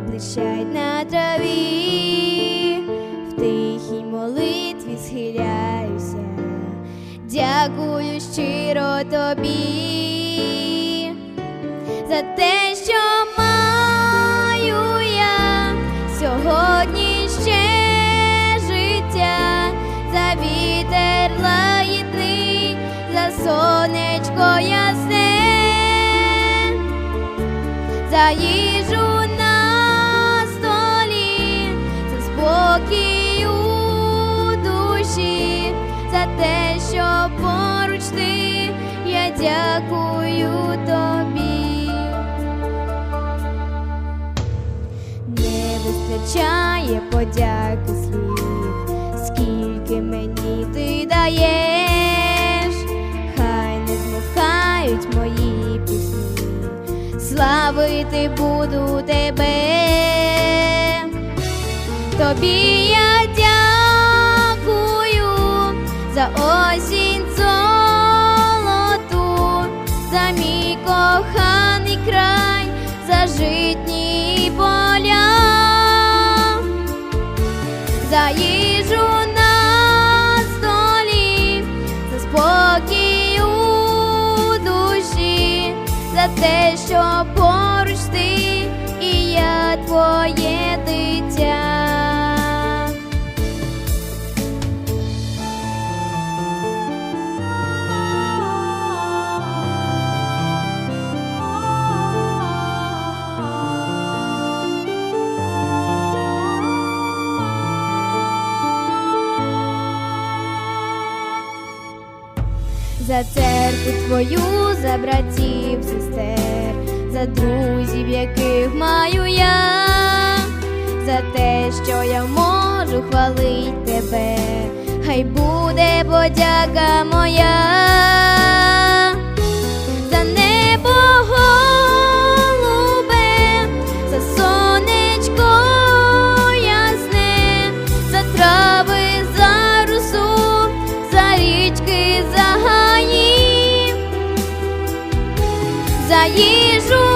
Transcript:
блищать на траві, в тихій молитві схиляюся, дякую щиро тобі за те, що маю я сьогодні ще життя, за вітер лагідний, за сонечко ясне, за їжу у душі, за те, що поруч я дякую тобі. Не вистачає подяки слів, скільки мені ти даєш, хай не змухають мої пісні, славити буду тебе, тобі я дякую за осінь золоту, за мій коханий край, за житні поля, за їжу на столі, за спокій у душі, за те, що поруч ти За церкву твою, за братів, сестер, за друзів, яких маю я, за те, що я можу хвалить тебе, хай буде подяка моя, за їжу